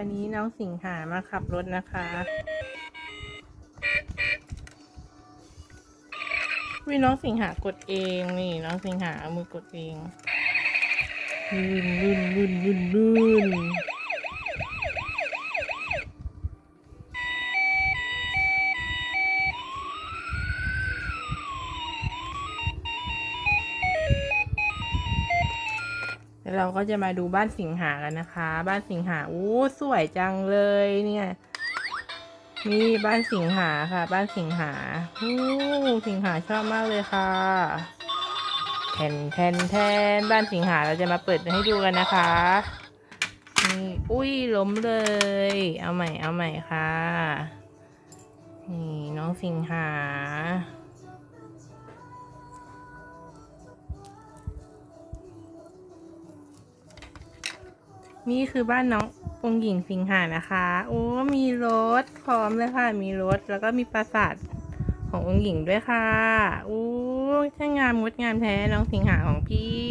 วันนี้น้องสิงหามาขับรถนะคะ วิน้องสิงหากดเองนี่น้องสิงหาเอามือกดเองลื่นลื่นลื่นลื่นลื่น แล้วเราก็จะมาดูบ้านสิงหากันนะคะ บ้านสิงหาอู้สวยจังเลยเนี่ยนี่บ้านสิงหาค่ะ บ้านสิงหาอู้สิงหาชอบมากเลยค่ะแทนแทนแทนบ้านสิงหาเราจะมาเปิดให้ดูกันนะคะนี่อุ้ยล้มเลย เอาใหม่เอาใหม่ค่ะ นี่น้องสิงหา นี่คือบ้านน้ององหญิงสิงหานะคะ โอ้ มีรถพร้อมเลยค่ะ มีรถแล้วก็มีปราสาทขององหญิงด้วยค่ะ โอ้ช่างงามงดงามแท้น้องสิงหาของพี่